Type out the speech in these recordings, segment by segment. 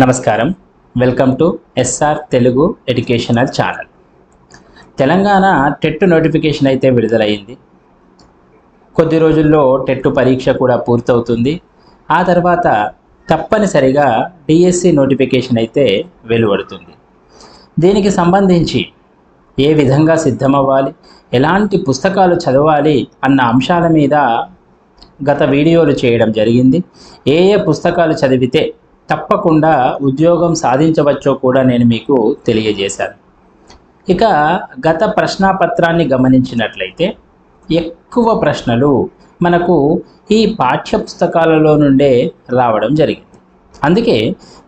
నమస్కారం. Welcome to SR Telugu educational channel Telangana TET notification అయితే విడుదలైంది. కొద్ది రోజుల్లో టెట్ పరీక్ష కూడా పూర్తవుతుంది. ఆ తర్వాత తప్పనిసరిగా డిఎస్సి నోటిఫికేషన్ అయితే వెలువడుతుంది. దీనికి సంబంధించి ఏ విధంగా సిద్ధమవ్వాలి? ఎలాంటి పుస్తకాలు చదవాలి? అన్న అంశాల మీద గత వీడియోలు చేయడం జరిగింది. ఏ ఏ పుస్తకాలు చదివితే తప్పకుండా ఉద్యోగం సాధించవచ్చో కూడా నేను మీకు తెలియజేశాను. ఇక గత ప్రశ్నాపత్రాన్ని గమనించినట్లయితే ఎక్కువ ప్రశ్నలు మనకు ఈ పాఠ్య పుస్తకాలలో నుండే రావడం జరిగింది. అందుకే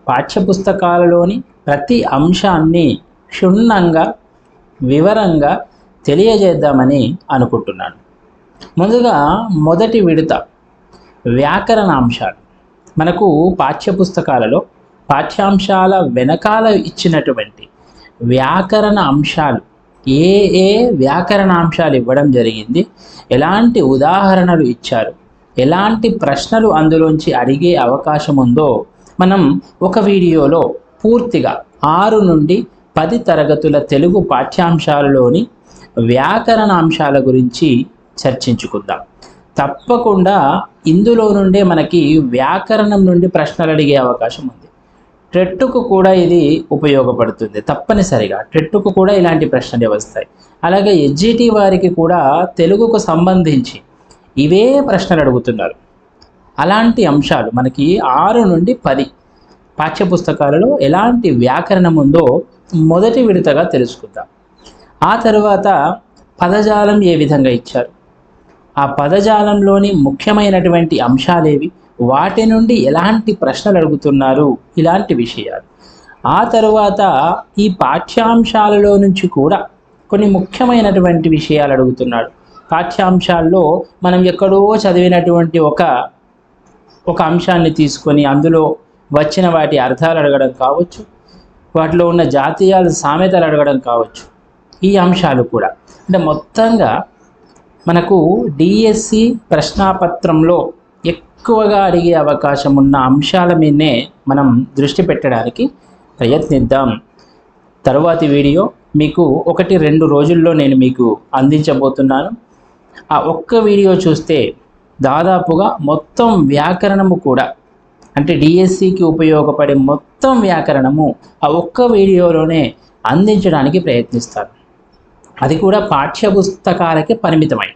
పాఠ్య పుస్తకాలలోని ప్రతి అంశాన్ని క్షుణ్ణంగా వివరంగా తెలియజేద్దామని అనుకుంటున్నాను. ముందుగా మొదటి విడత వ్యాకరణ అంశాలు మనకు పాఠ్యపుస్తకాలలో పాఠ్యాంశాల వెనకాల ఇచ్చినటువంటి వ్యాకరణ అంశాలు ఏ ఏ వ్యాకరణ అంశాలు ఇవ్వడం జరిగింది ఎలాంటి ఉదాహరణలు ఇచ్చారు ఎలాంటి ప్రశ్నలు అందులోంచి అడిగే అవకాశం ఉందో మనం ఒక వీడియోలో పూర్తిగా ఆరు నుండి పది తరగతుల తెలుగు పాఠ్యాంశాలలోని వ్యాకరణ అంశాల గురించి చర్చించుకుందాం. తప్పకుండా ఇందులో నుండే మనకి వ్యాకరణం నుండి ప్రశ్నలు అడిగే అవకాశం ఉంది. ట్రెట్టుకు కూడా ఇది ఉపయోగపడుతుంది తప్పనిసరిగా. ట్రెట్టుకు కూడా ఇలాంటి ప్రశ్నలే వస్తాయి. అలాగే ఎస్జిటి వారికి కూడా తెలుగుకు సంబంధించి ఇవే ప్రశ్నలు అడుగుతున్నారు. అలాంటి అంశాలు మనకి ఆరు నుండి పది పాఠ్యపుస్తకాలలో ఎలాంటి వ్యాకరణం ఉందో మొదటి విడతగా తెలుసుకుందాం. ఆ తర్వాత పదజాలం ఏ విధంగా ఇచ్చారు? ఆ పదజాలంలోని ముఖ్యమైనటువంటి అంశాలేవి? వాటి నుండి ఎలాంటి ప్రశ్నలు అడుగుతున్నారు? ఇలాంటి విషయాలు. ఆ తరువాత ఈ పాఠ్యాంశాలలో నుంచి కూడా కొన్ని ముఖ్యమైనటువంటి విషయాలు అడుగుతున్నాడు. పాఠ్యాంశాల్లో మనం ఎక్కడో చదివినటువంటి ఒక ఒక అంశాన్ని తీసుకొని అందులో వచ్చిన వాటి అర్థాలు అడగడం కావచ్చు. వాటిలో ఉన్న జాతీయాలు సామెతలు అడగడం కావచ్చు. ఈ అంశాలు కూడా. అంటే మొత్తంగా మనకు డిఎస్సి ప్రశ్నాపత్రంలో ఎక్కువగా అడిగే అవకాశం ఉన్న అంశాల మీదనే మనం దృష్టి పెట్టడానికి ప్రయత్నిద్దాం. తరువాతి వీడియో మీకు ఒకటి రెండు రోజుల్లో నేను మీకు అందించబోతున్నాను. ఆ ఒక్క వీడియో చూస్తే దాదాపుగా మొత్తం వ్యాకరణము కూడా అంటే డిఎస్సికి ఉపయోగపడే మొత్తం వ్యాకరణము ఆ ఒక్క వీడియోలోనే అందించడానికి ప్రయత్నిస్తాను. అది కూడా పాఠ్యపుస్తకాలకే పరిమితమై.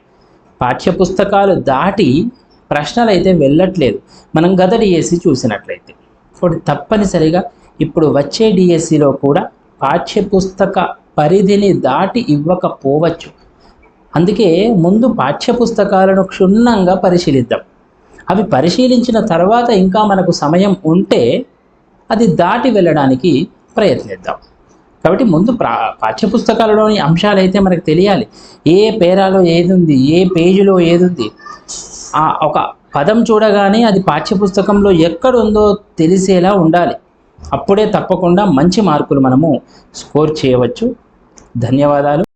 పాఠ్యపుస్తకాలు దాటి ప్రశ్నలు అయితే వెళ్ళట్లేదు. మనం గత డిఎస్సి చూసినట్లయితే. కాబట్టి తప్పనిసరిగా ఇప్పుడు వచ్చే డిఎస్సిలో కూడా పాఠ్యపుస్తక పరిధిని దాటి ఇవ్వకపోవచ్చు. అందుకే ముందు పాఠ్యపుస్తకాలను క్షుణ్ణంగా పరిశీలిద్దాం. అవి పరిశీలించిన తర్వాత ఇంకా మనకు సమయం ఉంటే అది దాటి వెళ్ళడానికి ప్రయత్నిద్దాం. కాబట్టి ముందు ప్రా పాఠ్యపుస్తకాలలోని అంశాలు అయితే మనకు తెలియాలి. ఏ పేరాలో ఏది ఉంది ఏ పేజీలో ఏది ఉంది ఆ ఒక పదం చూడగానే అది పాఠ్యపుస్తకంలో ఎక్కడుందో తెలిసేలా ఉండాలి. అప్పుడే తప్పకుండా మంచి మార్కులు మనము స్కోర్ చేయవచ్చు. ధన్యవాదాలు.